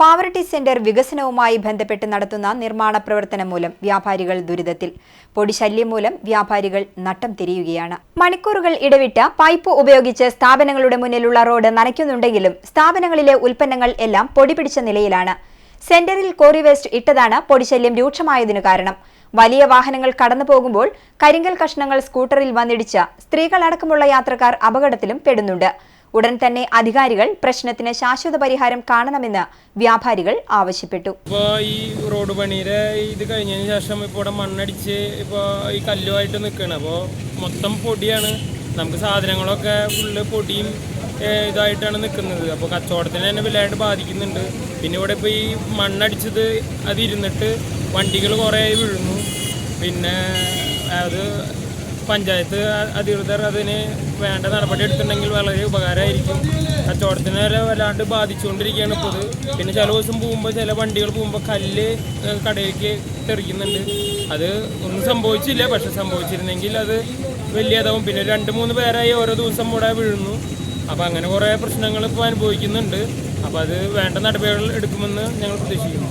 Pavaratti centre വികസനവുമായി ബന്ധപ്പെട്ട് നടത്തുന്ന നിർമ്മാണ പ്രവർത്തനം മൂലം വ്യാപാരികൾ ദുരിതത്തിൽ. പൊടിശല്യം മൂലം വ്യാപാരികൾ നട്ടം തിരിയുകയാണ്. മണിക്കൂറുകൾ ഇടവിട്ട പൈപ്പ് ഉപയോഗിച്ച് സ്ഥാപനങ്ങളുടെ മുന്നിലുള്ള റോഡ് നനയ്ക്കുന്നുണ്ടെങ്കിലും സ്ഥാപനങ്ങളിലെ ഉൽപ്പന്നങ്ങൾ എല്ലാം പൊടി പിടിച്ച നിലയിലാണ്. സെന്ററിൽ കോറി വേസ്റ്റ് ഇട്ടതാണ് പൊടിശല്യം രൂക്ഷമായതിനു കാരണം. വലിയ വാഹനങ്ങൾ കടന്നു പോകുമ്പോൾ കരിങ്കൽ കഷ്ണങ്ങൾ സ്കൂട്ടറിൽ വന്നിടിച്ച സ്ത്രീകളടക്കമുള്ള യാത്രക്കാർ അപകടത്തിലും പെടുന്നുണ്ട്. ഉടൻ തന്നെ അധികാരികൾ പ്രശ്നത്തിന് ശാശ്വത പരിഹാരം കാണണമെന്ന് വ്യാപാരികൾ ആവശ്യപ്പെട്ടു. ഇപ്പോൾ ഈ റോഡ് പണിയുടെ ഇത് കഴിഞ്ഞതിന് ശേഷം ഇപ്പോൾ ഇവിടെ മണ്ണടിച്ച് ഇപ്പോൾ ഈ കല്ലുമായിട്ട് നിൽക്കുകയാണ് അപ്പോൾ മൊത്തം പൊടിയാണ്. നമുക്ക് സാധനങ്ങളൊക്കെ ഫുള്ള് പൊടിയും ഇതായിട്ടാണ് നിൽക്കുന്നത് അപ്പോൾ കച്ചവടത്തിന് തന്നെ വലുതായിട്ട് ബാധിക്കുന്നുണ്ട്. പിന്നെ ഇവിടെ ഇപ്പോൾ ഈ മണ്ണടിച്ചത് അതിരുന്നിട്ട് വണ്ടികൾ കുറേ വീഴുന്നു. പിന്നെ അത് പഞ്ചായത്ത് അധികൃതർ അതിന് വേണ്ട നടപടി എടുത്തിട്ടുണ്ടെങ്കിൽ വളരെ ഉപകാരമായിരിക്കും. കച്ചവടത്തിന് വരെ വല്ലാണ്ട് ബാധിച്ചുകൊണ്ടിരിക്കുകയാണ് ഇപ്പോൾ പിന്നെ ചില ദിവസം പോകുമ്പോൾ ചില വണ്ടികൾ പോകുമ്പോൾ കല്ല് കടയിലേക്ക് തെറിക്കുന്നുണ്ട്. അത് ഒന്നും സംഭവിച്ചില്ല. പക്ഷെ സംഭവിച്ചിരുന്നെങ്കിൽ അത് വലിയതാവും. പിന്നെ രണ്ട് മൂന്ന് പേരായി ഓരോ ദിവസം കൂടെ വീഴുന്നു. അപ്പോൾ അങ്ങനെ കുറേ പ്രശ്നങ്ങൾ ഇപ്പോൾ അനുഭവിക്കുന്നുണ്ട്. അപ്പോൾ അത് വേണ്ട നടപടികൾ എടുക്കുമെന്ന് ഞങ്ങൾ പ്രതീക്ഷിക്കുന്നു.